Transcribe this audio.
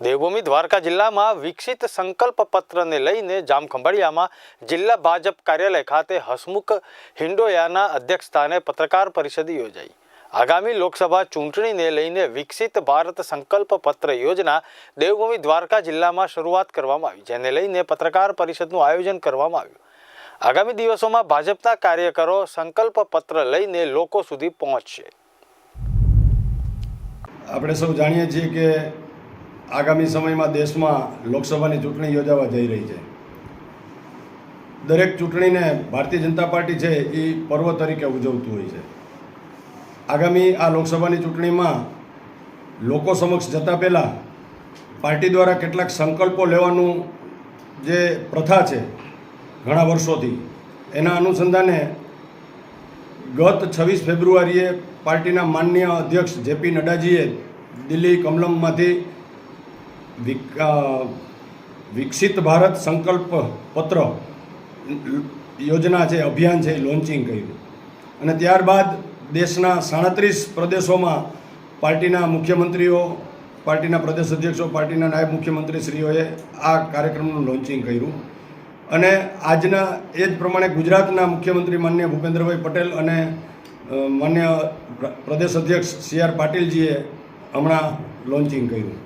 દેવભૂમિ દ્વારકા જિલ્લામાં વિકસિત સંકલ્પ પત્રને લઈને જામખંભાળિયામાં જિલ્લા ભાજપ કાર્યાલય ખાતે હસમુખ હિંડોયાના અધ્યક્ષસ્થાને પત્રકાર પરિષદ યોજાઈ. આગામી લોકસભા ચૂંટણીને લઈને વિકસિત ભારત સંકલ્પ પત્ર યોજના દેવભૂમિ દ્વારકા જિલ્લામાં શરૂઆત કરવામાં આવી, જેને લઈને પત્રકાર પરિષદનું આયોજન કરવામાં આવ્યું. આગામી દિવસોમાં ભાજપના કાર્યકરો સંકલ્પ પત્ર લઈને લોકો સુધી પહોંચશે. આપણે સૌ જાણીએ છીએ કે આગામી સમયમાં દેશમાં લોકસભાની ચૂંટણી યોજાવા જઈ રહી છે. દરેક ચૂંટણીને ભારતીય જનતા પાર્ટી છે એ પર્વ તરીકે ઉજવતું હોય છે. આગામી આ લોકસભાની ચૂંટણીમાં લોકો સમક્ષ જતા પહેલાં પાર્ટી દ્વારા કેટલાક સંકલ્પો લેવાનું જે પ્રથા છે ઘણા વર્ષોથી, એના અનુસંધાને ગત છવ્વીસ ફેબ્રુઆરીએ પાર્ટીના માનનીય અધ્યક્ષ જેપી નડ્ડાજીએ દિલ્હી કમલમમાંથી વિકસિત ભારત સંકલ્પ પત્ર યોજના છે, અભિયાન છે, એ લોન્ચિંગ કર્યું. અને ત્યારબાદ દેશના સાડત્રીસ પ્રદેશોમાં પાર્ટીના મુખ્યમંત્રીઓ, પાર્ટીના પ્રદેશ અધ્યક્ષો, પાર્ટીના નાયબ મુખ્યમંત્રીશ્રીઓએ આ કાર્યક્રમનું લોન્ચિંગ કર્યું. અને આજના એ જ પ્રમાણે ગુજરાતના મુખ્યમંત્રી માન્ય ભૂપેન્દ્રભાઈ પટેલ અને માન્ય પ્ર- પ્રદેશ અધ્યક્ષ સી આર પાટીલજીએ હમણાં લોન્ચિંગ કર્યું.